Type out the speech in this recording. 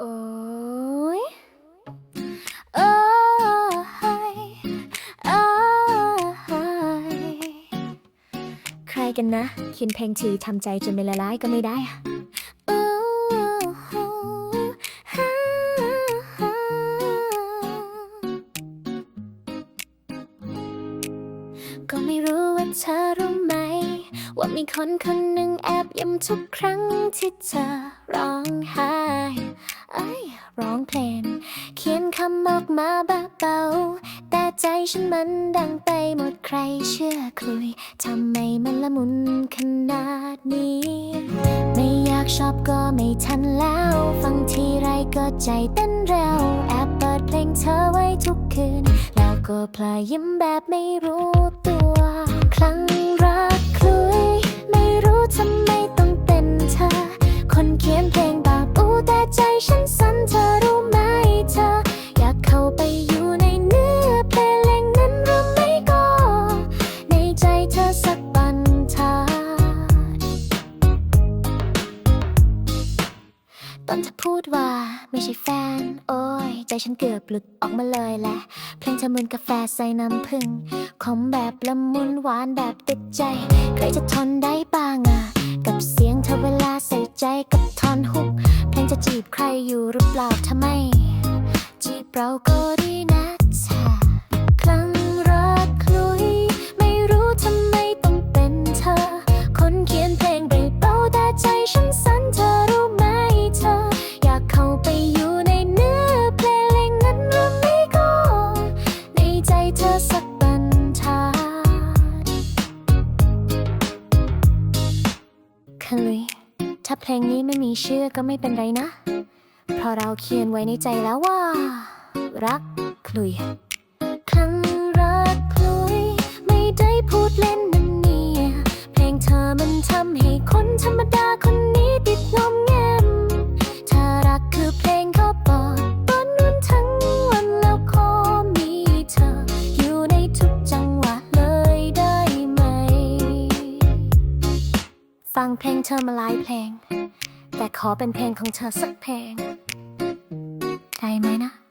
โอ้ยโอ้ยโอ้ยใครกันนะเขียนเพลงทีทำใจจนไม่ละลายก็ไม่ได้อะอู้หูฮ่าฮ่าก็ไม่รู้ว่าเธอรู้ไหม ว่ามีคนคนหนึ่งแอบยิ้มทุกครั้งที่เธอร้องไห้ ไอ้ยร้องเพลง เขียนคำออกมาเบาแต่ใจฉันมันดังไปหมดใครเชื่อคลุยทำไมมันละมุนขนาดนี้ ไม่อยากชอบก็ไม่ทันแล้ว ฟังทีไรก็ใจเต้นเร็ว แอบเปิดเพลงเธอไว้ทุกคืน แล้วก็พลายยิ้มแบบไม่รู้ตัว ครั้ง พูดว่าไม่ใช่แฟน โอ้ย ใจฉันเกือบหลุดออกมาเลยแหละ เพลงชะมืนกาแฟใส่น้ำผึ้งขมแบบละมุนหวานแบบติดใจ ใครจะทนได้บ้างอะกับเสียงเธอเวลาใส่ใจกับทอนฮุก เพลงจะจีบใครอยู่หรือเปล่าทำไม จีบเราก็ดีนะ คลุยถ้าเพลงนี้ไม่มีชื่อก็ไม่เป็นไรนะ เพราะเราเขียนไว้ในใจแล้วว่า รักคลุย ฟังเพลงเธอมาหลายเพลง แต่ขอเป็นเพลงของเธอสักเพลง ได้ไหมนะ